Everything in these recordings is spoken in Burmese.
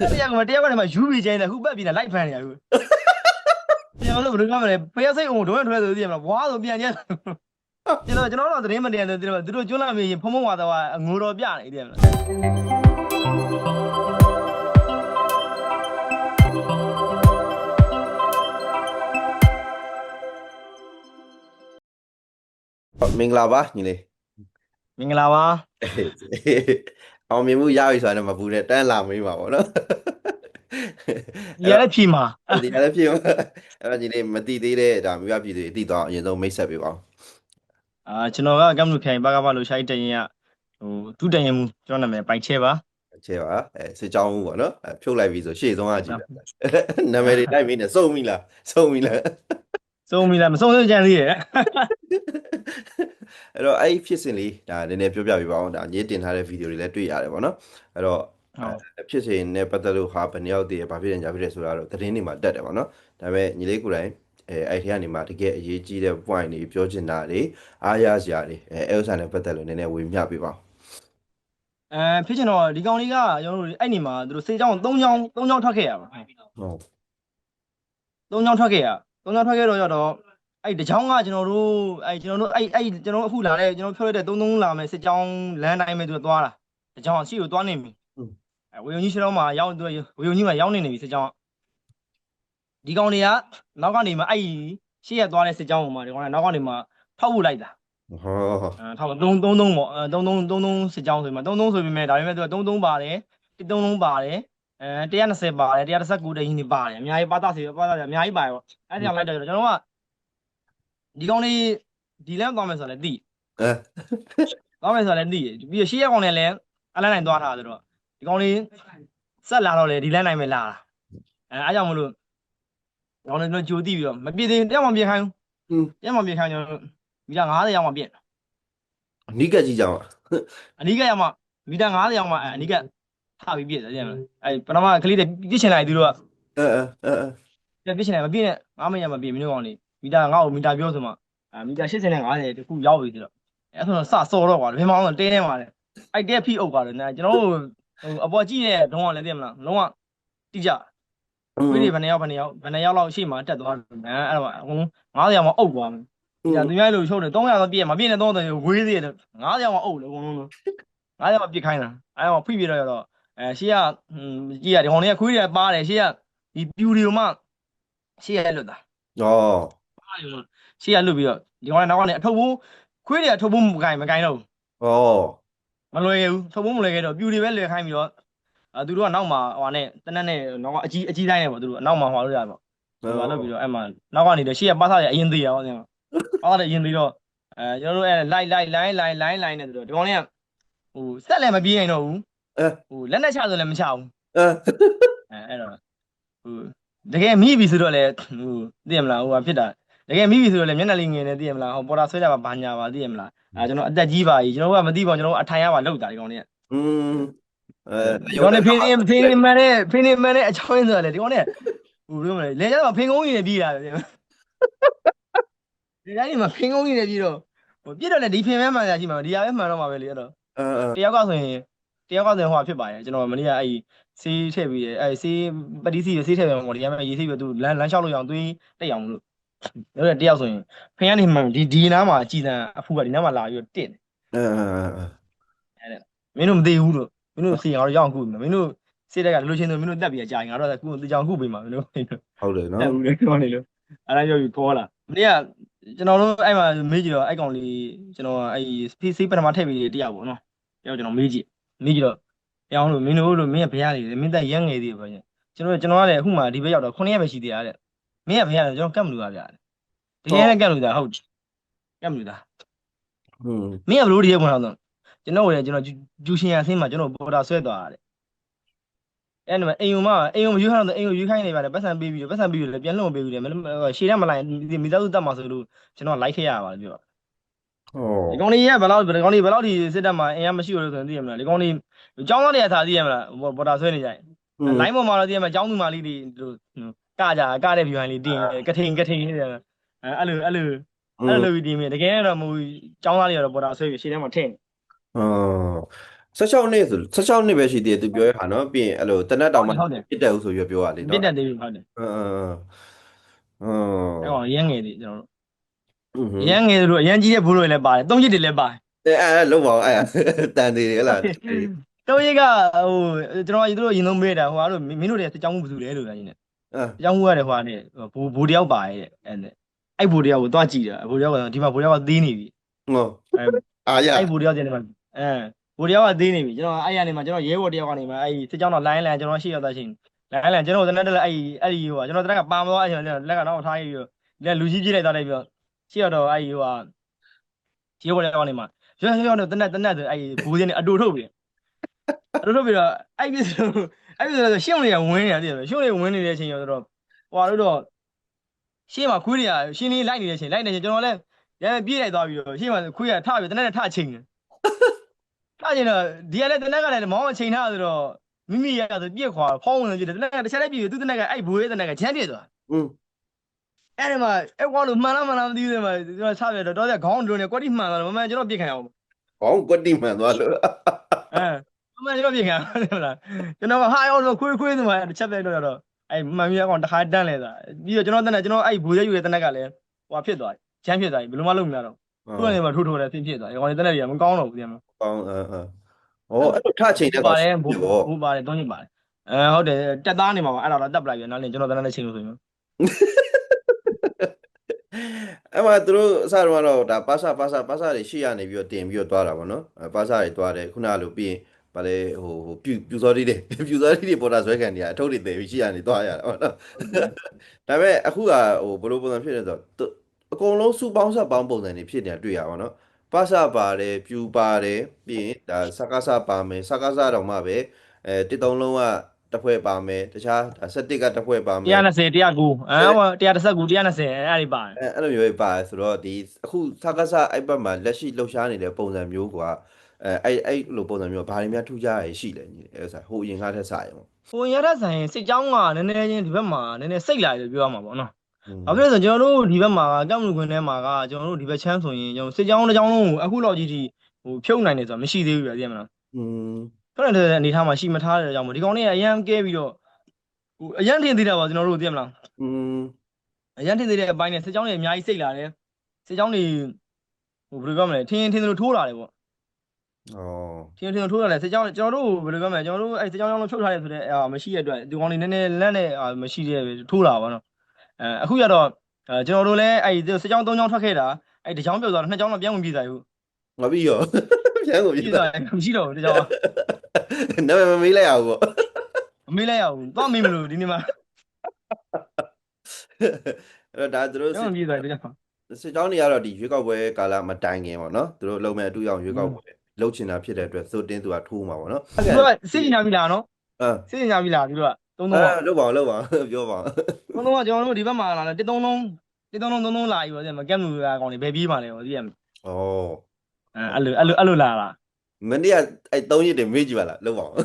တရားကမတရားကနေမှယူပြီးချင်းတယ်ခုပတ်ပြီးနေလိုက်ဖန်နေရခုကျွန်တော်တို့ဘယ်လိုကမလဲဖျက်စိတ်အောင်ဒုံးထွဲဆိုသိရမလားဘွားဆိုပြန်ကျကျွန်တော်ကျွန်တော်တို့သတင်းမတင်တယ်သူတို့သူတို့ကျွန်းလာမေးရင်ဖုံဖုံဝါတော့ငိုတော်ပြနေတယ်မလားမင်္ဂလာပါညီလေးမင်္ဂလာပါ အောင်မြင်မှုရပြီဆိုတာနဲ့မပူနဲ့တန်းလာမေးပါဗောနော်ဒီရတဲ့ဖြီမှာဒီကလည်းဖြစ်အဲ့တော့ညီလေးမတိသေးတဲ့ဒါမြို့ရပြည်သူတွေတည်တော့အရင်ဆုံးမိတ်ဆက်ပေးပါဦးအာကျွန်တော်ကကမ်နုခိုင်ဘာကဘာလို့ရှိုင်းတရင်ရဟိုဒုတရင်မူကျွန်တော်နာမည်ပိုင်ချဲပါချဲပါအဲစစ်ကြောင်းမှုပေါ့နော်အဲဖြုတ်လိုက်ပြီဆိုရှေ့ဆုံးကကြည့်တယ်နာမည်တွေတိုက်မိနေစုံပြီလားစုံပြီလား စုံပြီလားမစုံစုံကြံသေးရဲ့အဲ့တော့အဲ့ဒီဖြစ်စဉ်လေးဒါနည်းနည်းပြောပြပေးပါအောင်ဒါညစ်တင်ထားတဲ့ဗီဒီယိုတွေလည်းတွေ့ရတယ်ဗောနော်အဲ့တော့ဟုတ်ဖြစ်စဉ်နဲ့ပတ်သက်လို့ဟာဘယ်နှယောက်တည်းဘာဖြစ်တယ်ညာဖြစ်တယ်ဆိုတာတော့သတင်းတွေမှာတက်တယ်ဗောနော်ဒါပေမဲ့ညီလေးကိုယ်တိုင်အဲအဲ့ဒီကနေမှတကယ်အရေးကြီးတဲ့ point တွေပြောချင်တာတွေအားရစရာတွေအဲအဲ့ဥစ္စာနဲ့ပတ်သက်လို့နည်းနည်းဝေမျှပေးပါဦးအဲဖြစ်ချင်တော့ဒီကောင်လေးကကျွန်တော်တို့အဲ့နေမှာသူတို့စေးချောင်း၃ချောင်း၃ချောင်းထွက်ခဲ့ရပါဟုတ်၃ချောင်းထွက်ခဲ့ရ ၃ချောင်းထွက်ခဲ့တော့ရတော့အဲ့တချောင်းကကျွန်တော်တို့အဲ့ကျွန်တော်တို့အဲ့အဲ့ကျွန်တော်တို့အခုလာတဲ့ကျွန်တော်ဖြောရတဲ့၃၃လာမယ်စစ်ကြောင်းလမ်းတိုင်းပဲသူကသွားတာတချောင်းအရှိကိုသွားနေပြီအဲဝေယုံကြီးရှေ့တော့မှာရောက်သူဝေယုံကြီးမှာရောက်နေနေပြီစစ်ကြောင်းဒီကောင်တွေကနောက်ကနေမှအဲ့ရှေ့ရသွားတဲ့စစ်ကြောင်းပေါ်မှာဒီကောင်ကနောက်ကနေမှထောက်ဖို့လိုက်တာဟောအဲထောက်3 3 3ပေါ့အဲ3 3 3 3စစ်ကြောင်းဆိုပြီးမှ3 3ဆိုပြီးမဲ့ဒါပေမဲ့သူက3 3ပါတယ်1 3 3ပါတယ် အဲ120ပါတယ်119တရင်နေပါတယ်အများကြီးပါတာစီပါတာစီအများကြီးပါတယ်ပေါ့အဲ့ဒီအောင်လိုက်တော့ကျွန်တော်ကဒီကောင်လေးဒီလမ်းသွားမယ်ဆိုတော့လည်းသိအဲသွားမယ်ဆိုတော့လည်းသိပြီးတော့ရှေ့ရက်ကောင်နဲ့လည်းအလန်းနိုင်သွားတာဆိုတော့ဒီကောင်လေးဆက်လာတော့လေဒီလမ်းနိုင်ပဲလာတာအဲအားကြောင့်မလို့ဒီကောင်လေးတို့ကြိုသိပြီးတော့မပြည့်သေးတရားမှမပြည့်ခိုင်းဘူးတရားမှမပြည့်ခိုင်းကျွန်တော်မီတာ90ရောက်မှပြည့်အနိကကြီးကြောင်အနီးကရောက်မှမီတာ90ရောက်မှအဲအနီးက ထပြီးပြည့်တယ်ကြည့်မလားအဲပထမကလေးတွေပြည့်ချင်လိုက်သူတို့ကအဲအဲအဲအဲပြည့်ပြည့်ချင်လိုက်မပြည့်နဲ့ငါမရမပြည့်မင်းတို့ကောင်လေးမီတာ9ကိုမီတာပြောဆိုမှအဲမီတာ80နဲ့90တခုရောက်ပြီဆိုတော့အဲဆိုတော့စစော်တော့ကွာဘယ်မှအောင်တင်းနေမှာလဲအိုက်တက်ဖိအုပ်ပါတယ်နော်ကျွန်တော်တို့ဟိုအပေါ်ကြည့်နေတဲ့တုံးကလည်းသိမလားလုံးဝတိကျခွေးတွေဘယ်နှယောက်ဘယ်နှယောက်ဘယ်နှယောက်လောက်ရှေ့မှာတက်သွားတယ်အဲအဲ့တော့အကုန်90ရောက်မှအုပ်သွားမယ်။ဒါသူများလို့ရှုံးတယ်300တော့ပြည့်မှာပြည့်နေတော့တယ်ဝေးသေးတယ်90ရောက်မှအုပ်လေအကုန်လုံးလို့90ရောက်မှပြစ်ခိုင်းတာအဲတော့ဖိပြတော့ရတော့ အဲရှေ့ကကြည့်ရဒီဟောင်းလေးကခွေးတွေပါတယ်ရှေ့ကဒီပြူတွေကိုမှရှေ့ရလွတ်တာဩပါတယ်လို့ရှေ့ကလွတ်ပြီးတော့ဒီဟောင်းလေးနောက်ကနေအထုပ်ဘူးခွေးတွေအထုပ်ဘူးမကိုင်မကိုင်တော့ဩမလွယ်ဘူးထုပ်ဘူးမလွယ်ခဲ့တော့ပြူတွေပဲလွယ်ခိုင်းပြီးတော့အဲသူတို့ကနောက်မှာဟိုနဲ့တနက်နဲ့နောက်ကအကြီးအကြီးတိုင်းနဲ့ပေါ့သူတို့နောက်မှာဟွာလို့ရပေါ့ဟိုကလုပ်ပြီးတော့အဲ့မှာနောက်ကနေတော့ရှေ့ကပါစားရအရင်သေးရအောင်ပြန်ပါစားရအရင်သေးတော့အဲကျွန်တော်တို့အဲ့လိုက်လိုက်လိုင်းလိုင်းလိုင်းလိုင်းနဲ့ဆိုတော့ဒီကောင်လေးကဟိုစက်လည်းမပြေးနိုင်တော့ဘူး အဲဟိုလက်နဲ့ချဆိုလည်းမချဘူးအဲအဲအဲ့တော့ဟိုတကယ်မိပြီဆိုတော့လည်းဟိုသိရမလားဟိုဟာဖြစ်တာတကယ်မိပြီဆိုတော့လည်းမျက်နှာလေးငယ်နေသိရမလားဟိုပေါ်တာဆွဲကြပါဘာညာပါသိရမလားအဲကျွန်တော်အသက်ကြီးပါကြီးကျွန်တော်ကမသိပါဘူးကျွန်တော်အထိုင်ရပါလောက်တာဒီကောင်လေးကอืมအဲဒီကောင်လေးဖင်းနေဖင်းနေမှန်တဲ့ဖင်းနေမှန်တဲ့အချောင်းဆိုတော့လေဒီကောင်လေးဟိုပြောမလဲလေကျတော့ဖင်းကုန်းကြီးနဲ့ပြီးတာပဲဒီတိုင်းဒီမှာဖင်းကုန်းကြီးနေပြီးတော့ဟိုပြစ်တော့လေဒီဖင်းမဲမှန်တာရှိမှာဒီဟာပဲမှန်တော့မှာပဲလေအဲ့တော့အဲအဲတယောက်ကဆိုရင် တယောက်ကဆိုရင်ဟိုဟာဖြစ်ပါတယ်ကျွန်တော်မနေ့ကအဲ့စီးထည့်ပြီးတယ်အဲ့စီးပတိစီစီးထည့်ပြီးတော့ဒီကမဲ့ရေးစီးပြီးသူလမ်းလမ်းလျှောက်လို့ရအောင်သွေးတက်အောင်လို့လို့တယောက်ဆိုရင်ဖင်းကနေမှဒီဒီနားမှာအကြည်တန်အဖူကဒီနားမှာလာပြီးတော့တင့်အဲအဲမင်းတို့မသိဘူးလို့မင်းတို့စီငါတို့ရောက်အောင်ခုမင်းတို့စိတ်တက်ကလူချင်းတို့မင်းတို့တက်ပြီးကြာရင်ငါတို့ကခုတေချောင်ခုပေးမှာမင်းတို့ဟုတ်တယ်နော်တက်ဘူးလေခေါင်းနေလို့အဲ့ဒါပြောပြီးခေါ်လာမနေ့ကကျွန်တော်တို့အဲ့မှာမေးကြည့်တော့အဲ့ကောင်လေးကျွန်တော်အဲ့ PC ပထမထည့်ပြီးတယောက်ပေါ့နော်တယောက်ကျွန်တော်မေးကြည့် မေးကြည့်တော့ပြောင်းလို့မင်းတို့လို့မင်းကဘယ်ရလေမင်းတက်ရမ်းငယ်သေးပဲကျွန်တော်ကျွန်တော်ကလည်းအခုမှဒီဘက်ရောက်တော့9ရက်ပဲရှိသေးတာတဲ့မင်းကဘယ်ရလဲကျွန်တော်ကတ်မလို့ပါဗျာတကယ်လည်းကတ်လို့တာဟုတ်ကတ်မလို့တာอืมမင်းကဘလို့ဒီရက်ဝင်တော့ကျွန်တော်လည်းကျွန်တော်ဂျူရှင်ရဆင်းမှာကျွန်တော်ပေါ်တာဆွဲသွားတာတဲ့အဲ့ဒီမှာအိမ်ုံမအိမ်ုံမယူခိုင်းတော့အိမ်ုံယူခိုင်းနေပါတယ်ပတ်စံပေးပြီးတော့ပတ်စံပေးပြီးတော့ပြန်လွှတ်ပေးပြီးတယ်ရှေ့ထဲမလိုက်မိသားစုတက်မှာဆိုလို့ကျွန်တော်လိုက်ခဲ့ရပါတယ်ပြော ဩဒီကောင်လေးကဘယ်လောက်ဒီကောင်လေးဘယ်လောက်ဒီစစ်တက်မှာအင်အားမရှိလို့ဆိုရင်သိရမလားဒီကောင်လေးကျောင်းသားတွေကသာသိရမလားပေါ်တာဆွဲနေကြရင်လိုင်းပေါ်မှာတော့သိရမလားကျောင်းသူမလေးတွေတို့ကကြကတဲ့ view လေးတင်ကထိန်ကထိန်နေတယ်အဲ့လိုအဲ့လိုအဲ့လိုပြီးတင်မြတကယ်တော့မဟုတ်ကျောင်းသားတွေကတော့ပေါ်တာဆွဲပြီးရှေ့ထဲမှာထည့်ဩ16နှစ်ဆို16နှစ်ပဲရှိသေးတယ်သူပြောရဟာနော်ပြီးရင်အဲ့လိုတနတ်တောင်မှဟုတ်တယ်ပြစ်တက်ဦးဆိုပြီးပြောရလေပြနော်စ်တက်သေးပြီဟုတ်တယ်အင်းအင်းအင်းအဲ့ကောင်ရမ်းငယ်သေးကျွန်တော်အင်းဟွတို့ န်းရမ်းငယ်တို့အရမ်းကြီးတဲ့ဘိုးတွေလည်းပါတယ်သုံးချစ်တွေလည်းပါတယ်အဲအဲလုံးပါအောင်အဲတန်သေးတယ်ဟဲ့လားတော့ရကဟိုကျွန်တော်တို့ရင်သုံးမေးတာဟိုအားလို့မင်းတို့တွေစကြောင်းမှုဘယ်သူလဲလို့ပြောနေတယ်အာစကြောင်းမှုရတယ်ဟိုအားနဲ့ဘူဘူတယောက်ပါရဲ့အဲ့နဲ့အဲ့ဘူတယောက်ကိုတွားကြည့်တာဘူတယောက်ကဒီမှာဘူတယောက်ကသီးနေပြီဟောအဲအာရအဲ့ဘူတယောက်ကျနေမှာအဲဘူတယောက်ကသီးနေပြီကျွန်တော်အဲ့ရနေမှာကျွန်တော်ရဲဘော်တယောက်ကနေမှာအဲ့စကြောင်းတော့လိုင်းလန်ကျွန်တော်ရှိရောက်သားရှိလိုင်းလန်ကျွန်တော်တနက်တည်းအဲ့အဲ့ဒီဟိုကျွန်တော်တနက်ကပါမတော့အဲ့ကျွန်တော်လက်ကတော့ထားပြီးလက်လူကြီးပြလိုက်သားလိုက်ပြီးတော့ ရှိရောက်တော့အဲ့ဟိုဟာရဲဘော်တယောက်ကနေမှာရွှဲရွှဲတော့တနက်တနက်ဆိုအဲ့ဘူစင်းနေအတူထုတ်ပြီအတူထုတ်ပြီးတော့အဲ့ဒီဆိုအဲ့ဒီဆိုရှင်းလေးကဝင်းနေတာတည်းရှင်းလေးဝင်းနေတဲ့အချိန်ရောတော့ဟိုဟာလို့တော့ရှင်းမှာခွေးတွေကရှင်းလေးလိုက်နေတဲ့အချိန်လိုက်နေချိန်ကျွန်တော်လည်းရမ်းပြေးလိုက်သွားပြီးတော့ရှင်းမှာခွေးကထပြီးတနက်နဲ့ထချိန်တယ်ထချိန်တော့ဒီကလည်းတနက်ကလည်းမောင်းချိန်ထားဆိုတော့မိမိရဆိုပြက်ခွာဖောင်းဝင်ကြည့်တယ်တနက်ကတစ်ချက်လေးပြေးသူတနက်ကအဲ့ဘွေးတနက်ကချမ်းပြေသွားอืม အဲ့ဒီမှာအဲ့ကွာလို့မှန်လားမှန်လားမသိဘူးတဲ့မှာကျွန်တော်ချပြတော့တော့ခေါင်းလုံးနဲ့ကွက်တိမှန်သွားတယ်မမှန်ကျွန်တော်ပြစ်ခံရအောင်ဘောင်းကွက်တိမှန်သွားလို့အဲမမှန်ကျွန်တော်ပြစ်ခံရတယ်မလားကျွန်တော်ကဟာရောခွေးခွေးဆိုမှတစ်ချက်ပြတော့တော့အဲ့မှန်မြေကောင်တစ်ခါတန်းလဲတာပြီးတော့ကျွန်တော်တနက်ကျွန်တော်အဲ့ဘူရဲယူတဲ့တနက်ကလည်းဟိုဖြစ်သွားတယ်ချမ်းဖြစ်သွားပြီဘယ်လိုမှလုပ်မလာတော့သူ့အနေမှာထိုးထိုးတယ်ဆင်းဖြစ်သွားတယ်ကောင်တနက်တွေကမကောင်းတော့ဘူးပြန်မဘောင်းအဲအဲဟောအဲ့လိုထချိန်တဲ့ပါတယ်ဘူဘောဘူပါတယ်တော့ညပါတယ်အဲဟုတ်တယ်တက်သားနေမှာပါအဲ့တော့တက်ပလိုက်ပြန်နောက်လည်းကျွန်တော်တနက်နဲ့ချိန်လို့ဆိုရင် အဲ့မှာသူတို့အစတော့ကတော့ဒါပါစာပါစာပါစာတွေရှေ့ရနေပြီးတော့တင်ပြီးတော့သွားတာဗောနော်အဲပါစာတွေသွားတယ်ခုနကလိုပြီးရင်ဗာလေဟိုဟိုပြူပြူစောတိတွေပြူစောတိတွေပေါ်တာဆွဲခံနေရအထုပ်တွေတည်ပြီးရှေ့ရနေသွားရတာဗောနော်ဒါပေမဲ့အခုကဟိုဘယ်လိုပုံစံဖြစ်နေဆိုတော့အကုန်လုံးစုပေါင်းဆက်ပေါင်းပုံစံတွေဖြစ်နေတာတွေ့ရပါတော့ပါစာပါတယ်ပြူပါတယ်ပြီးရင်ဒါစကားစပါမယ်စကားစတော့မှပဲအဲတစ်တုံးလုံးက တစ်ဖွဲ့ပါမယ်တခြားဒါ71ကတစ်ဖွဲ့ပါမယ်190 109အဲ119 120အဲအဲ့ဒီပါတယ်အဲအဲ့လိုမျိုးပဲပါတယ်ဆိုတော့ဒီအခုစကားစအဲ့ဘက်မှာလက်ရှိလှုပ်ရှားနေတဲ့ပုံစံမျိုးကအဲအဲ့အဲ့လိုပုံစံမျိုးဘာတွေများထူးခြားရရှိလဲညီအဲ့ဆိုဟိုအရင်ကထက်စာရင်ပေါ့ဟိုအရင်ကထက်စာရင်စစ်ကြောင်းကနည်းနည်းချင်းဒီဘက်မှာနည်းနည်းစိတ်လာတယ်ပြောရမှာပေါ့နော်အခုဆိုကျွန်တော်တို့ဒီဘက်မှာကတောင်လူခွင်းထဲမှာကကျွန်တော်တို့ဒီဘက်ချမ်းဆိုရင်ကျွန်တော်စစ်ကြောင်းတစ်ကြောင်းလုံးကိုအခုလောက်ကြီးဒီဟိုဖြုတ်နိုင်တယ်ဆိုတာမရှိသေးဘူးပြသိရမလားอืม ဖြုတ်နိုင်တဲ့အနေထားမှာရှိမထားတဲ့ကြောင့်မို့ဒီကောင်လေးကအရန်ကဲပြီးတော့ဟိုအရန်ထင်သေးတာပါကျွန်တော်တို့သိရမလားอืม။အရန်ထင်သေးတဲ့အပိုင်းနဲ့စစ်ကြောင်းတွေအများကြီးစိတ်လာတယ်။စစ်ကြောင်းတွေဟိုဘယ်လိုပြောမလဲထင်ထင်လို့ထိုးလာတယ်ပေါ့ဩ။ထင်ထင်လို့ထိုးလာတယ်စစ်ကြောင်းကျွန်တော်တို့ဘယ်လိုပြောမလဲကျွန်တော်တို့အဲစစ်ကြောင်းကြောင်းလုံးဖြုတ်ထားတယ်ဆိုတဲ့အာမရှိတဲ့အတွက်ဒီကောင်လေးနည်းနည်းလက်နဲ့အာမရှိတဲ့ထိုးလာပါတော့။အဲအခုရတော့အဲကျွန်တော်တို့လည်းအဲစစ်ကြောင်း၃ကြောင်းထွက်ခဲ့တာအဲတစ်ကြောင်းပြုတ်သွားတော့နှစ်ကြောင်းတော့ပြန်ဝင်ပြေးသွားဘူးငါပြီးရောပြန်ကို။ပြီးပြေးတော့သွားတယ်မရှိတော့ဘူးတစ်ကြောင်း နာမည်မမေးလိုက်အောင်ပေါ့မမေးလိုက်ရဘူး။သွားမေးမလို့ဒီနေ့မှအဲ့တော့ဒါသူတို့ကျွန်တော်ပြေးသွားတယ်တစ်ကြောင်းစစ်ကြောင်းတွေကတော့ဒီရွေးကောက်ပွဲကာလမတိုင်ခင်ပေါ့နော်သူတို့လုံမဲ့အတူအောင်ရွေးကောက်ပွဲလှုပ်ချင်တာဖြစ်တဲ့အတွက်သို့တင်းသူကထိုးမှာပေါ့နော်။သူကစစ်ညာပြီလားနော်အဲ။စစ်ညာပြီလားသူကသုံးအဲသုံးလှုပ်ပါအောင်လှုပ်ပါအောင်ပြောပါအောင်သုံးသုံးကကျွန်တော်တို့ဒီဘက်မှာလာတယ်တစ်သုံးလုံးတစ်သုံးလုံးသုံးသုံးလာပြီပေါ့ဒီမှာကက်မလူကကောင်တွေဘယ်ပြေးမှလဲပေါ့သိရမလားဩ။အဲအဲ့လိုအဲ့လိုအဲ့လိုလာလား မနေ့ကအဲ့3ရက်တွေမေးကြည့်ပါလားလှုပ်ပါအောင်။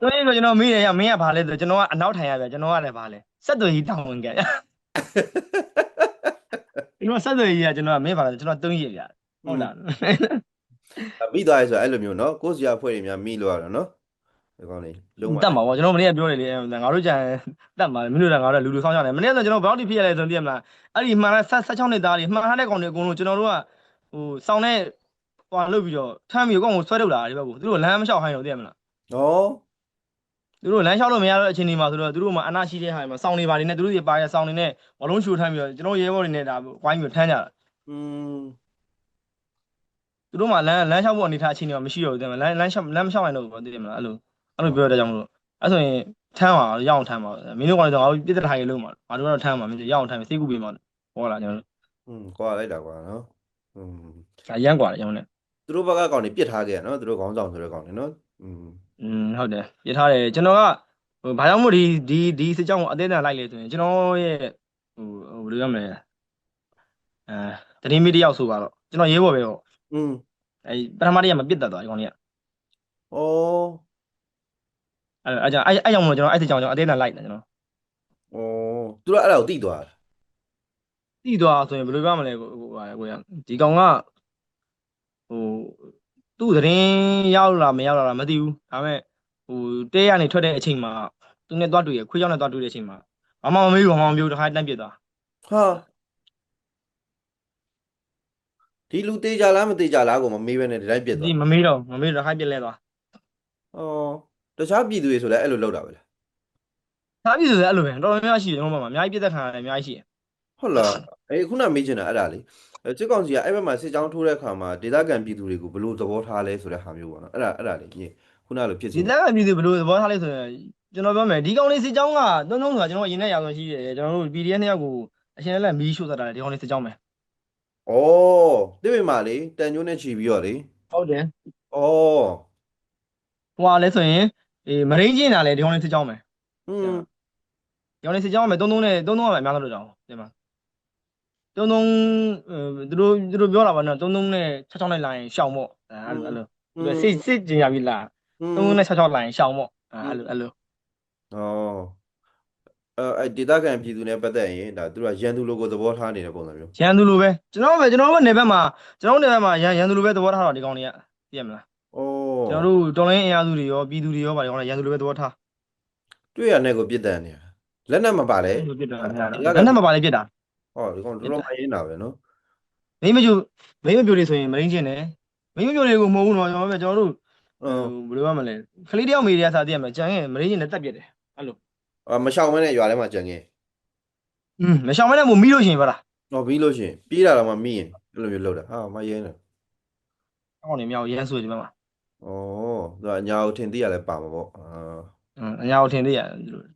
သူကကျွန်တော်မေးတယ်ရမင်းကဘာလဲဆိုကျွန်တော်ကအနောက်ထိုင်ရပြကျွန်တော်ကလည်းဘာလဲ။ဆက်သွယ်ရေးတောင်းဝင်ကြရ။ဒီမှာဆက်သွယ်ရေးကကျွန်တော်ကမင်းဘာလဲကျွန်တော်သုံးရက်ပြ။ဟုတ်လားမိသွားရဲဆိုအဲ့လိုမျိုးနော်ကိုယ်စီရဖွဲ့တွေများမိလို့ရတော့နော်ဒီကောင်းလေးလုံးဝတတ်မှာပေါ့ကျွန်တော်မနေ့ကပြောတယ်လေငါတို့ကြံတတ်မှာမင်းတို့ကငါတို့လူလူဆောင်ကြတယ်မနေ့ကကျွန်တော်ဘယ်တော့ဖြစ်ရလဲဆိုသိရမလားအဲ့ဒီမှန်ဆက်ဆက်6နှစ်သားတွေမှန်ထားတဲ့ကောင်တွေအကုန်လုံးကျွန်တော်တို့ကဟိုစောင်းတဲ့ ဟိုလုပ်ပြီးတော့ထမ်းပြီးကောင်ကိုဆွဲထုတ်လာတယ်ဒီဘက်ကိုသူတို့လမ်းမလျှောက်ခိုင်းတော့သိရမလား ဩ သူတို့လမ်းလျှောက်လို့မရတော့အချိန်ဒီမှာဆိုတော့သူတို့မှအနာရှိတဲ့ဟာမှာစောင်းနေပါနေနဲ့သူတို့တွေပါရစောင်းနေနဲ့ဘလုံးရှူထမ်းပြီးတော့ကျွန်တော်ရဲဘော်တွေနဲ့ဒါဝိုင်းပြီးထမ်းကြတာ อืม သူတို့မှလမ်းလမ်းလျှောက်ဖို့အနေထားအချိန်တွေမရှိတော့ဘူးသိရမလားလမ်းလမ်းလျှောက်လမ်းမလျှောက်နိုင်တော့ဘူးသိရမလားအဲ့လိုအဲ့လိုပြောတဲ့ကြောင့်မလို့အဲ့ဆိုရင်ထမ်းပါရအောင်ထမ်းပါမင်းတို့ကောင်တွေတော့ငါတို့ပြစ်တဲ့ထိုင်လုံးမှာငါတို့ကတော့ထမ်းပါမင်းတို့ရအောင်ထမ်းပြီးစိတ်ကူပေးမှာဟောလာကျွန်တော်တို့ อืมကွာလိုက်တာကွာနော်อืม အရန်กว่าတယ်ကျွန်တော်လည်း သူတို့ဘက်ကကောင်တွေပြစ်ထားခဲ့ရနော်သူတို့ခေါင်းဆောင်ဆိုတဲ့ကောင်တွေနော်อืม อืมဟုတ်တယ်ပြထားတယ်ကျွန်တော်ကဟိုဘာကြောင့်မို့ဒီဒီဒီစစ်ကြောင်းကိုအသေးအံလိုက်လေဆိုရင်ကျွန်တော်ရဲ့ဟိုဟိုဘယ်လိုရမလဲအဲတရင်မီတယောက်ဆိုပါတော့ကျွန်တော်ရေးဖို့ပဲပေါ့ อืม အဲပထမတည်းကမပြစ်တတ်သွားဒီကောင်ကြီးက ဩ အဲအဲကြောင့်အဲအဲကြောင့်မို့ကျွန်တော်အဲ့စစ်ကြောင်းကျွန်တော်အသေးအံလိုက်တယ်ကျွန်တော် ဩသူတို့အဲ့ဒါကိုတိသွားတာ တိသွားဆိုရင်ဘယ်လိုပြောမလဲကိုဟိုဟာကိုရဒီကောင်က ဟိုသူ့သတင်းရောက်လာမရောက်လာမသိဘူးဒါပေမဲ့ဟိုတဲရနေထွက်တဲ့အချိန်မှာသူနဲ့တွားတွေ့ရခွေးကြောင်နဲ့တွားတွေ့တဲ့အချိန်မှာဘာမှမမေးဘူးဘာမှမပြောဘူးတခါတန်းပြစ်သွားဟာဒီလူသေးကြလားမသေးကြလားကိုမမေးဘဲနဲ့ဒီတိုင်းပြစ်သွားဒီမမေးတော့မမေးတော့တခါပြစ်လဲသွားဩတခြားပြည်သူတွေဆိုလည်းအဲ့လိုလုပ်တာပဲလားသားပြီဆိုလည်းအဲ့လိုပဲတော်တော်များများရှိတယ်ကျွန်တော်တို့မှာအများကြီးပြစ်သက်ခံရတယ်အများကြီးရှိတယ်ဟုတ်လားအေးခုနမေးချင်တာအဲ့ဒါလေအဲ စစ်ကောင်စီကအဲ့ဘက်မှာစစ်ကြောင်းထိုးတဲ့အခါမှာဒေသခံပြည်သူတွေကိုဘယ်လိုသဘောထားလဲဆိုတဲ့ဟာမျိုးပေါ့နော်အဲ့ဒါအဲ့ဒါလေညခုနလိုဖြစ်စီဒီလက်ကပြည်သူဘယ်လိုသဘောထားလဲဆိုရင်ကျွန်တော်ပြောမယ်ဒီကောင်လေးစစ်ကြောင်းကတုံးတုံးဆိုတာကျွန်တော်အရင်နဲ့ရာသွန်းရှိတယ်ကျွန်တော်တို့ PDF နှစ်ယောက်ကိုအရှင်လက်မီးရှို့သတ်တာလေဒီကောင်လေးစစ်ကြောင်းပဲဩတိပိမာလေတန်ကျိုးနဲ့ချီပြီးတော့လေဟုတ်တယ်ဩဟိုကလည်းဆိုရင်အေးမရင်းကျင်းတာလေဒီကောင်လေးစစ်ကြောင်းပဲอืมဒီကောင်လေးစစ်ကြောင်းပဲတုံးတုံးနဲ့တုံးတုံးကပဲအများဆုံးလို့တောင်းဒီမှာ တုံးတုံးသူတို့သူတို့ပြောတာပါနော်တုံးတုံးနဲ့6 6နဲ့လာရင်ရှောင်ပေါ့အဲ့လိုအဲ့လိုစစ်စစ်ကျင်ရပြီလားတုံးတုံးနဲ့6 6လာရင်ရှောင်ပေါ့အဲ့လိုအဲ့လိုဩအဲအဲ့ဒေသခံပြည်သူနဲ့ပတ်သက်ရင်ဒါသူတို့ကရန်သူလိုကိုသဘောထားနေတဲ့ပုံစံမျိုးရန်သူလိုပဲကျွန်တော်ပဲကျွန်တော်တို့နေဘက်မှာကျွန်တော်တို့နေဘက်မှာရန်ရန်သူလိုပဲသဘောထားတော့ဒီကောင်လေးကသိရမလားဩကျွန်တော်တို့တော်လိုင်းအင်အားစုတွေရောပြည်သူတွေရောဗာဒီကောင်လေးရန်သူလိုပဲသဘောထားတွေ့ရတဲ့ကိုပြစ်ဒဏ်နေတာလက်နက်မပါလေလိုပြစ်တာလက်နက်မပါလေပြစ်တာ ဟောဒီကောင်တော်တော်မှရင်းတာပဲနော်မိမပြိုမိမပြိုတွေဆိုရင်မရင်းချင်းတယ်မိမပြိုတွေကိုမဟုတ်ဘူးနော်ကျွန်တော်တို့ကျွန်တော်တို့ဘယ်လိုမှမလဲခလေးတယောက်မေးရစားတည်းမှာကြံရင်မရင်းချင်းနဲ့တက်ပြစ်တယ်အဲ့လိုအာမရှောင်မနဲ့ရွာထဲမှာကြံငယ်อืมမရှောင်မနဲ့မို့မီးလို့ရှင်ပါလားတော့ပြီးလို့ရှင်ပြေးတာတော့မှမီးရင်အဲ့လိုမျိုးလောက်တာဟာမရင်းတယ်အောင်းနေမြောက်ရမ်းဆိုဒီမှာဩသူအညာကိုထင်သိရလဲပါမှာပေါ့အာအညာကိုထင်သိရ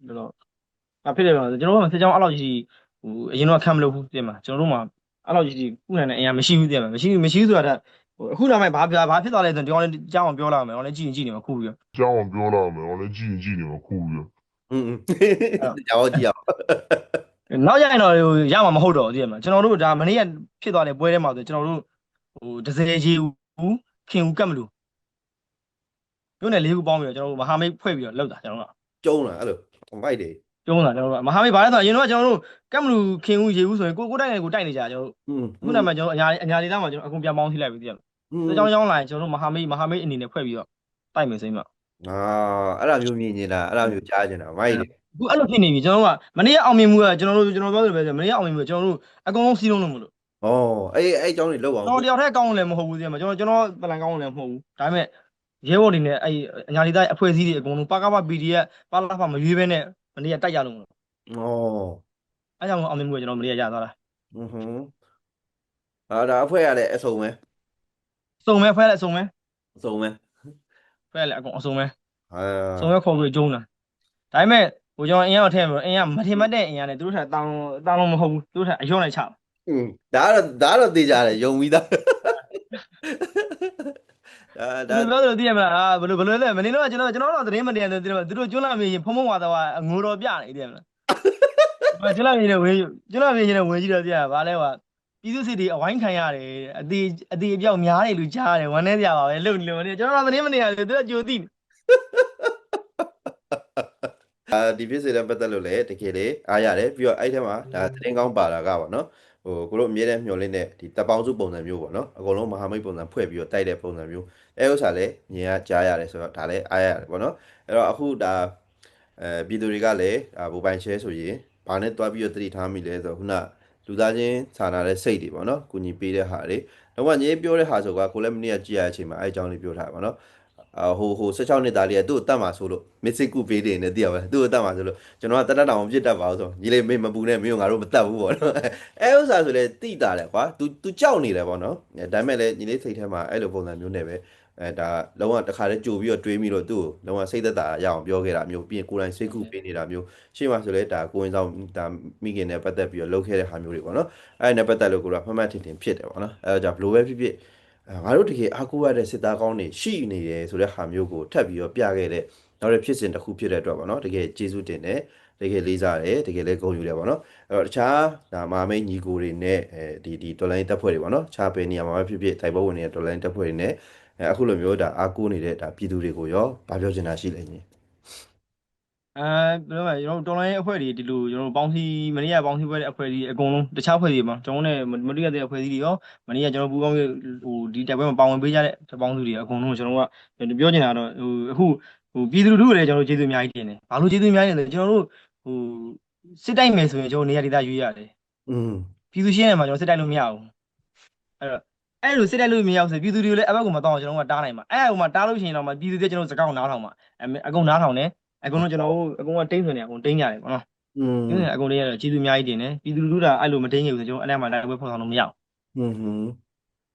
တော်တော်အဖြစ်တယ်ကျွန်တော်ကစစ်ကြောင်းအဲ့လောက်ကြီး ဟိုအရင်တော့ခံမလို့ဘူးသိရမလားကျွန်တော်တို့မှာအဲ့လောက်ကြီးကုနိုင်တဲ့အင်အားမရှိဘူးသိရမလားမရှိဘူးမရှိဘူးဆိုတာဟိုအခုနောက်ပိုင်းဘာဘာဖြစ်သွားလဲဆိုတော့ဒီကောင်လေးကြောင်းအောင်ပြောလာမယ်ကောင်လေးကြည့်ရင်ကြည့်နေမှာခုပြီးတော့ကြောင်းအောင်ပြောလာမယ်ဟောလည်းကြည့်ရင်ကြည့်နေမှာခုပြီးတော့อืมကြောက်ကြည့်အောင်နောက်ရရင်တော့ဟိုရမှာမဟုတ်တော့ဘူးသိရမလားကျွန်တော်တို့ဒါမနေ့ကဖြစ်သွားတဲ့ပွဲထဲမှာဆိုကျွန်တော်တို့ဟိုဒဇယ်ကြီးဦးခင်ဦးကတ်မလို့မြို့နယ်လေးခုပေါင်းပြီးတော့ကျွန်တော်တို့မဟာမိတ်ဖွဲ့ပြီးတော့လောက်တာကျွန်တော်တို့ကျုံးလာအဲ့လိုမိုက်တယ် ကျုံးတာကျွန်တော်တို့မဟာမိတ်ဘာလဲဆိုတော့အရင်တော့ကျွန်တော်တို့ကက်မလူခင်ဦးရေဦးဆိုရင်ကိုကိုတိုက်နေကိုတိုက်နေကြကျွန်တော်တို့ခုနကမှကျွန်တော်အညာအညာဒေသမှာကျွန်တော်အကုန်ပြန်ပေါင်းထိလိုက်ပြီးတည်ရလို့စကြောင်းကြောင်းလာရင်ကျွန်တော်တို့မဟာမိတ်မဟာမိတ်အနေနဲ့ဖွဲ့ပြီးတော့တိုက်မယ်စိမ့်မအာအဲ့လိုမျိုးမြင်နေတာအဲ့လိုမျိုးကြားနေတာမိုက်တယ်ခုအဲ့လိုဖြစ်နေပြီကျွန်တော်တို့ကမနေ့အောင်မြင်မှုကကျွန်တော်တို့ကျွန်တော်ပြောသလိုပဲမနေ့အောင်မြင်မှုကကျွန်တော်တို့အကုန်လုံးစီးလုံးလို့မလို့ဩအေးအဲ့အကြောင်းတွေလောက်အောင်ကျွန်တော်တယောက်တည်းကောင်းလည်းမဟုတ်ဘူးစီမှာကျွန်တော်ကျွန်တော်ပလန်ကောင်းလည်းမဟုတ်ဘူးဒါပေမဲ့ရဲဘော်တွေနဲ့အဲ့အညာဒေသအဖွဲ့အစည်းတွေအကုန်လုံးပါကပါ PDF ပါလာဖာမရွေးဘဲနဲ့ မနေ့ကတိုက်ရလို့မလို့ ဩ အဲ့ကြောင့်အောင်မြင်မှုကကျွန်တော်မနေ့ကရသွားတာ อือဟွန်းအာဒါအဖွဲရလည်းအစုံပဲ စုံမဲဖွဲလိုက်စုံမဲ အစုံပဲ ဖွဲလိုက်အကုန်အစုံမဲ အာ စုံမဲခေါ်ပြီးကျုံးတာဒါပေမဲ့ဟိုကျွန်တော်အင်အားထည့်ပြီးအင်အားမထင်မှတ်တဲ့အင်အားနဲ့သူတို့ထက်တောင်းတောင်းလို့မဟုတ်ဘူးသူတို့ထက်အယုံလိုက်ချ อืมဒါကတော့ဒါကတော့သိကြတယ်ယုံပြီးသား ဒါဒါဒါပြောလို့သိရမလားဘယ်လိုဘယ်လိုလဲမင်းတို့ကကျွန်တော်ကျွန်တော်တော့သတင်းမတင်တယ်သိတယ်မလားသူတို့ကျွန်းလာမြေရင်ဖုံဖုံဝါတော့အငိုတော်ပြနေသိရမလားကျွန်းလာမြေနဲ့ဝင်ကျွန်းလာမြေနဲ့ဝင်ကြည့်တော့သိရဘာလဲကွာပြည်သူစစ်တွေအဝိုင်းခံရတယ်အသေးအသေးအပြောက်များတယ်လူကြားတယ်ဝမ်းနေကြပါပဲလုံလုံနေကျွန်တော်တော့သတင်းမတင်ရတယ်သူကကြိုသိအာဒီဖြစ်စေတဲ့ပတ်သက်လို့လည်းတကယ်လေအားရတယ်ပြီးတော့အဲ့ထဲမှာဒါသတင်းကောင်းပါတာကပေါ့နော် ဟိုကိုတို့အမြဲတမ်းမျှော်လင့်တဲ့ဒီတပ်ပေါင်းစုပုံစံမျိုးပေါ့နော်အကုန်လုံးမဟာမိတ်ပုံစံဖွဲ့ပြီးတော့တိုက်တဲ့ပုံစံမျိုးအဲဥစ္စာလည်းမြင်ရကြားရတယ်ဆိုတော့ဒါလည်းအားရတယ်ပေါ့နော်အဲ့တော့အခုဒါအဲပြည်သူတွေကလည်းဒါဗိုလ်ပိုင်ချဲဆိုရင်ဘာနဲ့တွားပြီးတော့တတိထားမိလဲဆိုတော့ခုနလူသားချင်းစာနာတဲ့စိတ်တွေပေါ့နော်ကုညီပေးတဲ့ဟာတွေတော့ကညေးပြောတဲ့ဟာဆိုကကိုလည်းမနေ့ကကြည့်ရတဲ့အချိန်မှာအဲအကြောင်းလေးပြောထားတာပေါ့နော် အာဟိုဟို16နှစ်သားလေးကသူ့ကိုတတ်မှာဆိုလို့မစ်စစ်ကူပေးတယ်နဲ့သိရပါလားသူ့ကိုတတ်မှာဆိုလို့ကျွန်တော်ကတတ်တတ်တောင်မပြစ်တတ်ပါဘူးဆိုညီလေးမေမပူနဲ့မင်းတို့ငါတို့မတတ်ဘူးပေါ့နော်အဲဥစ္စာဆိုလေတိတာလေကွာ तू तू ကြောက်နေတယ်ပေါ့နော်ဒါပေမဲ့လည်းညီလေးစိတ်ထဲမှာအဲ့လိုပုံစံမျိုးနဲ့ပဲအဲဒါလုံးဝတစ်ခါတည်းကြိုပြီးတော့တွေးပြီးတော့သူ့ကိုလုံးဝစိတ်သက်သာရအောင်ပြောခဲ့တာမျိုးပြီးရင်ကိုယ်တိုင်စိတ်ကူပေးနေတာမျိုးရှေ့မှာဆိုလေဒါကိုရင်ဆောင်ဒါမိခင်နဲ့ပတ်သက်ပြီးတော့လုပ်ခဲ့တဲ့ဟာမျိုးတွေပေါ့နော်အဲ့နဲ့ပတ်သက်လို့ကိုယ်ကဖမှတ်ထင်ထင်ဖြစ်တယ်ပေါ့နော်အဲဒါကြောင့်ဘလိုပဲဖြစ်ဖြစ်အဲ ငါတို့တကယ်အားကိုးရတဲ့စစ်သားကောင်းတွေရှိနေတယ်ဆိုတဲ့ဟာမျိုးကိုထပ်ပြီးတော့ပြခဲ့တဲ့နောက်တစ်ဖြစ်စဉ်တစ်ခုဖြစ်တဲ့အတွက်ပေါ့နော်တကယ်ကျေးဇူးတင်တယ်တကယ်လေးစားတယ်တကယ်လည်းဂုဏ်ယူတယ်ပေါ့နော်အဲ့တော့တခြားဒါမာမိတ်ညီကိုတွေနဲ့အဲဒီဒီတော်လိုင်းတပ်ဖွဲ့တွေပေါ့နော်ခြားပဲနေရာမှာပဲဖြစ်ဖြစ်တိုင်ပေါ်ဝင်နေတဲ့တော်လိုင်းတပ်ဖွဲ့တွေနဲ့အဲအခုလိုမျိုးဒါအားကိုးနေတဲ့ဒါပြည်သူတွေကိုရောဗာပြောချင်တာရှိလိမ့်မယ် အဲ အဲဘယ်လိုလဲကျွန်တော်တို့တော်လိုင်းအဖွဲ့တွေဒီလိုကျွန်တော်တို့ပေါင်းစည်းမနေ့ကပေါင်းစည်းပွဲတဲ့အဖွဲ့တွေအကုန်လုံးတခြားအဖွဲ့တွေမှာကျွန်တော်တို့ ਨੇ မတိရတဲ့အဖွဲ့တွေရောမနေ့ကကျွန်တော်ပူပေါင်းပြီးဟိုဒီတိုက်ပွဲမှာပါဝင်ပေးကြတဲ့ပေါင်းစုတွေအကုန်လုံးကျွန်တော်ကပြောချင်တာတော့ဟိုအခုဟိုပြည်သူလူထုတွေလည်းကျွန်တော်ကျေးဇူးအများကြီးတင်တယ်ဘာလို့ကျေးဇူးအများကြီးလဲကျွန်တော်တို့ဟိုစစ်တိုက်မယ်ဆိုရင်ကျွန်တော်နေရာဒေသရွေးရတယ် อืม ပြည်သူရှင်းနေမှာကျွန်တော်စစ်တိုက်လို့မရဘူးအဲ့တော့အဲ့လိုစစ်တိုက်လို့မရဘူးဆိုပြည်သူတွေကိုလည်းအဘက်ကိုမတော့ကျွန်တော်ကတားနိုင်မှာအဲ့အကောင်မှတားလို့ရှိရင်တော့မှပြည်သူတွေကျွန်တော်စကားကိုနားထောင်မှာအကုန်နားထောင်တယ် အကုန်လုံးကျွန်တော်အကုန်ကတင်းဆိုနေအကုန်တင်းကြတယ်ပေါ့နော် อืม ဒီနေ့အကုန်လေးရတော့ကျေးဇူးအများကြီးတင်တယ်ပြည်သူလူထုကအဲ့လိုမတင်းကြဘူးဆိုကျွန်တော်အဲ့ဒါမှတိုက်ပွဲဖော်ဆောင်လို့မရဘူး อืมอืม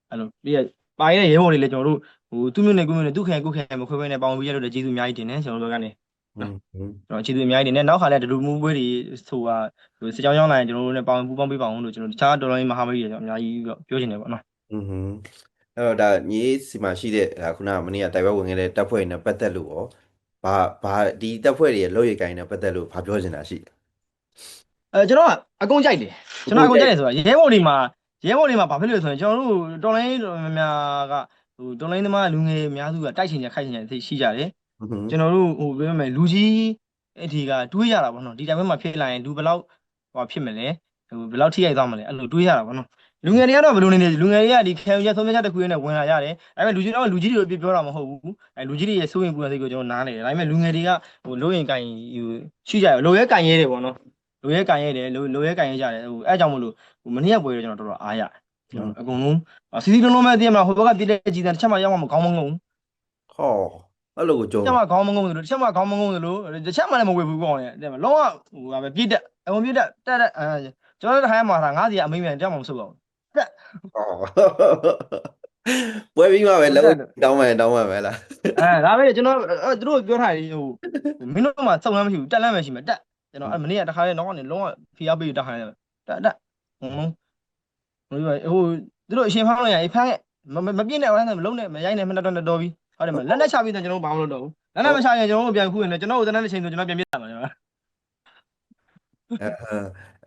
အဲ့လိုပြီးရပါရတဲ့ရဲဘော်တွေလည်းကျွန်တော်တို့ဟိုသူမျိုးနဲ့ကိုမျိုးနဲ့သူခင်ကိုခင်မခွဲခွဲနဲ့ပေါင်းပြီးရတော့ကျေးဇူးအများကြီးတင်တယ်ကျွန်တော်တို့ကနေ อืมอืม ကျွန်တော်ကျေးဇူးအများကြီးတင်တယ်နောက်ခါလည်းဒလူမူပွဲတွေဆိုတာဟိုစစ်ကြောင်းရောက်လာရင်ကျွန်တော်တို့နဲ့ပေါင်းပူးပေါင်းပေးပါအောင်လို့ကျွန်တော်တခြားတော်တော်လေးမဟာမိတ်တွေကျွန်တော်အများကြီးပြောချင်တယ်ပေါ့နော် อืมအဲ့တော့ဒါညီစီမှာရှိတဲ့ဒါခုနကမနေ့ကတိုက်ပွဲဝင်ခဲ့တဲ့တပ်ဖွဲ့တွေနဲ့ပတ်သက်လို့ရော ဘာဘာဒီတပ်ဖွဲ့တွေရဲ့လောက်ရကိုင်းနဲ့ပတ်သက်လို့ဘာပြောချင်တာရှိလဲအဲကျွန်တော်ကအကုန်ကြိုက်တယ်ကျွန်တော်အကုန်ကြိုက်တယ်ဆိုတာရဲဘော်တွေမှာရဲဘော်တွေမှာဘာဖြစ်လို့လဲဆိုရင်ကျွန်တော်တို့တော်လိုင်းတော်များများကဟိုတော်လိုင်းသမားလူငယ်အများစုကတိုက်ချင်ကြခိုက်ချင်ကြသိရှိကြတယ်อืมကျွန်တော်တို့ဟိုပြောမယ်လူကြီးအဒီကတွေးရတာပေါ့နော်ဒီတိုင်းမှာဖြစ်လာရင်လူဘယ်လောက်ဟိုဖြစ်မလဲဟိုဘယ်လောက်ထိရိုက်သွားမလဲအဲ့လိုတွေးရတာပေါ့နော် လူငယ်တွေကတော့ဘယ်လိုနေလဲလူငယ်တွေကဒီခံရဆုံးဖြတ်ချက်တစ်ခုနဲ့ဝင်လာရတယ်အဲ့မဲ့လူကြီးတော့လူကြီးတွေပြောတာမဟုတ်ဘူးအဲ့လူကြီးတွေရဲ့စိုးရင်ပူတဲ့စိတ်ကိုကျွန်တော်နားနေတယ်ဒါပေမဲ့လူငယ်တွေကဟိုလိုရင်ကင်ဟိုရှိကြရလိုရဲကင်ရဲတယ်ပေါ့နော်လိုရဲကင်ရဲတယ်လိုလိုရဲကင်ရဲကြတယ်ဟိုအဲ့ကြောင့်မလို့ဟိုမနေ့ကပွဲတော့ကျွန်တော်တော်တော်အားရတယ်ကျွန်တော်အကုန်လုံးစီစီလုံးလုံးမဲ့တည်မှာဟိုဘက်ကတည်တဲ့ကြည်တဲ့တစ်ချက်မှရောက်မှမကောင်းမငုံဟောအဲ့လိုကိုကြုံတစ်ချက်မှခေါင်းမငုံလို့တစ်ချက်မှခေါင်းမငုံလို့တစ်ချက်မှလည်းမဝေဘူးကောင်းတယ်တဲ့မလုံးဝဟိုကပဲပြည့်တက်အုံပြည့်တက်တက်တက်အဲကျွန်တော်တို့ထိုင်းမှာသာငါးစီကအမိမြန်တက်မှမဆုပ်တော့ဟော ပွဲပြီးမှပဲလောက်တောင်းမှန်တောင်းမှန်ပဲလားအဲဒါပဲကျွန်တော်သူတို့ပြောထားတယ်ဟိုမင်းတို့မှစုံလမ်းမရှိဘူးတက်လမ်းမရှိမှတက်ကျွန်တော်အဲမနေ့ကတခါလေးတော့ကနေလုံးဝဖီအားပေးတက်ခိုင်းတယ်တက်တက်ဟိုဟိုသူတို့အရှင်ဖောင်းလို့ရအဖမ်းမပြည့်နဲ့ဝမ်းနဲ့မလုံးနဲ့မရိုက်နဲ့မနဲ့တော့တော်ပြီဟုတ်တယ်မလက်နဲ့ချပြီးတော့ကျွန်တော်ဘာမှမလုပ်တော့ဘူးလက်နဲ့မချရင်ကျွန်တော်တို့ပြန်ခုရင်လည်းကျွန်တော်တို့တန်းတဲ့ချိန်ဆိုကျွန်တော်ပြန်ပြစ်တာမှာကျွန်တော် အဲ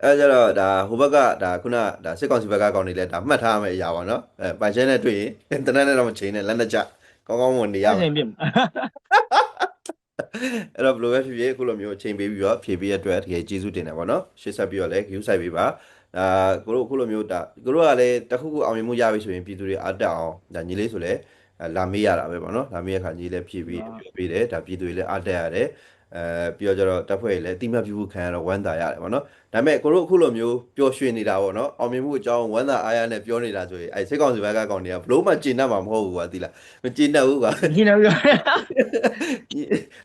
အဲကြတော့ဒါဟိုဘက်ကဒါခုနဒါစစ်ကောင်စီဘက်ကကောင်နေလဲဒါမှတ်ထားရမယ့်အရာပါနော်အဲပိုင်ရှဲနဲ့တွေ့ရင်တနက်နဲ့တော့မချိန်နဲ့လက်နဲ့ကြကောင်းကောင်းဝင်နေရအမယ်ချိန်ပြစ်မှာအဲ့တော့ဘယ်လိုပဲဖြစ်ဖြစ်အခုလိုမျိုးအချိန်ပေးပြီးတော့ဖြည့်ပေးရတဲ့အတွက်တကယ်ကျေးဇူးတင်တယ်ပေါ့နော်ရှေ့ဆက်ပြီးတော့လည်း view ဆိုင်ပေးပါဒါကိုတို့အခုလိုမျိုးဒါကိုတို့ကလည်းတစ်ခုခုအောင်မြင်မှုရပြီဆိုရင်ပြည်သူတွေအားတက်အောင်ဒါညီလေးဆိုလည်းလာမေးရတာပဲပေါ့နော်လာမေးရခါညီလည်းဖြည့်ပြီးပြောပေးတယ်ဒါပြည်သူတွေလည်းအားတက်ရတယ် အဲပြီးတော့ကျတော့တပ်ဖွဲ့တွေလည်းတိမတ်ပြုဖို့ခံရတော့ဝမ်းသာရတယ်ပေါ့နော်ဒါပေမဲ့ကိုတို့အခုလိုမျိုးပျော်ရွှင်နေတာပေါ့နော်အောင်မြင်မှုအကြောင်းဝမ်းသာအားရနဲ့ပြောနေတာဆိုရင်အဲစိတ်ကောင်းစီဘက်ကကောင်တွေကဘလို့မှကျင်တတ်မှာမဟုတ်ဘူးကွာသိလားမကျင်တတ်ဘူးကွာဒီနေ့ပြော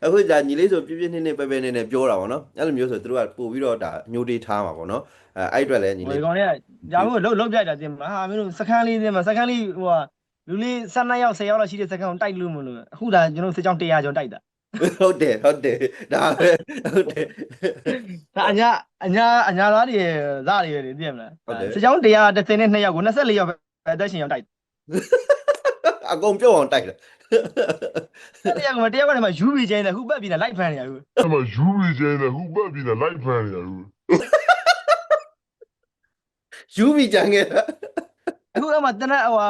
အခုဒါညီလေးဆိုပြပြနေနေပဲပဲနေနေပြောတာပေါ့နော်အဲ့လိုမျိုးဆိုသူတို့ကပို့ပြီးတော့ဒါညှိုးတေးထားမှာပေါ့နော်အဲအဲ့အတွက်လည်းညီဒီလေးကောင်လေးကကြာဖို့လှုပ်လှုပ်ပြတာတင်မှာဟာမင်းတို့စခန်းလေးတင်မှာစခန်းလေးဟိုဟာလူလေး12ယောက်10ယောက်လောက်ရှိတဲ့စခန်းကိုတိုက်လို့မလို့အခုဒါကျွန်တော်စစ်ကြောင်း100ကျော်တိုက်တာ ဟုတ်တယ်ဟုတ်တယ်ဒါပဲဟုတ်တယ်ဒါအညာအညာအညာသားတွေဇာတွေတွေသိရမလားစစ်ကြောင်း132ယောက်ကို24ယောက်ပဲအသက်ရှင်ရောက်တိုက်အကုန်ပြုတ်အောင်တိုက်တယ်တရားကမတရားကလည်းမယူပြီးကျင်းတယ်ခုပတ်ပြီးနေလိုက်ဖန်နေရခုအဲ့မှာယူရီကျင်းတဲ့ဟူပတ်ပြီးတော့လိုက်ဖန်နေရဘူးယူပြီးကြံခဲ့တာ အခုအမှတနက်ဟိုဟာ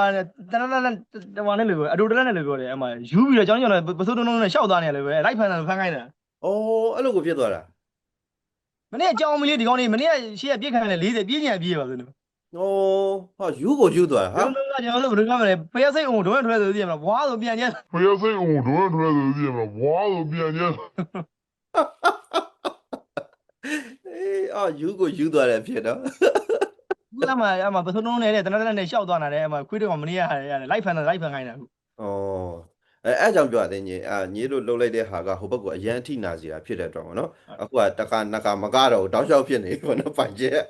တနက်နဲ့ဟိုနဲ့လို့အတူတလက်နဲ့လို့ပြောတယ်အမှယူပြီးတော့ကျောင်းကျောင်းနဲ့ပစိုးတုံးတုံးနဲ့ရှောက်သွားနေရလေပဲလိုက်ဖန်တယ်ဖန်ခိုင်းတာအော်အဲ့လိုကိုဖြစ်သွားတာမနေ့အကြောင်းမလေးဒီကောင်လေးမနေ့ရှေ့ကပြည့်ခံတယ်40ပြည့်ညံပြည့်ပါဆိုလို့ဩဟာယူကိုယူသွားတာကျွန်တော်ကကျွန်တော်တို့ဘယ်လိုကမလဲဖျက်စိတ်အောင်ဒုံးထွဲဆိုသိရမလားဘွားဆိုပြန်ကျက်ဖျက်စိတ်အောင်ဒွန်းထွဲဆိုကြည့်မှာဝါဆိုပြန်ကျအေးအာယူကိုယူသွားတယ်ဖြစ်တော့ ခုအမှအမှပစိုးတုံးနဲ့တနက်တလက်နဲ့ရှောက်သွားနေတယ်အမှခွေးတော့မနေ့ကရတယ်လိုက်ဖန်တယ်လိုက်ဖန်ခိုင်းတာခုဩအဲအဲ့ကြောင့်ပြောရတယ်ညီအာညီတို့လှုပ်လိုက်တဲ့ဟာကဟိုဘက်ကအရန်အထိနာစီတာဖြစ်တဲ့အတွက်ပေါ့နော်အခုကတခါနခါမကတော့တောက်လျှောက်ဖြစ်နေပေါ့နော်ပိုင်ကျက်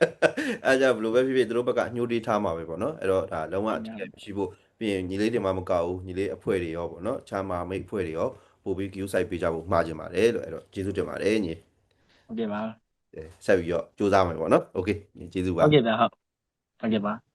အဲကြဘယ်လိုပဲဖြစ်ဖြစ်သူတို့ဘက်ကညှိုးတေးထားမှာပဲပေါ့နော်အဲ့တော့ဒါလုံးဝအထီးလည်းမရှိဖို့ပြီးရင်ညီလေးတွေမှမကောက်ဘူးညီလေးအဖွဲ့တွေရောပေါ့နော်ချမ်းမာမိတ်အဖွဲ့တွေရောပို့ပြီး queue site ပေးကြဖို့မှားကြပါတယ်လို့အဲ့တော့ကျေးဇူးတင်ပါတယ်ညီဟုတ်ကဲ့ပါအဲဆက်ပြီးတော့ကြိုးစားမယ်ပေါ့နော် okay ညီကျေးဇူးပါဟုတ်ကဲ့ပါဟုတ် ဟုတ်ကဲ့ပါ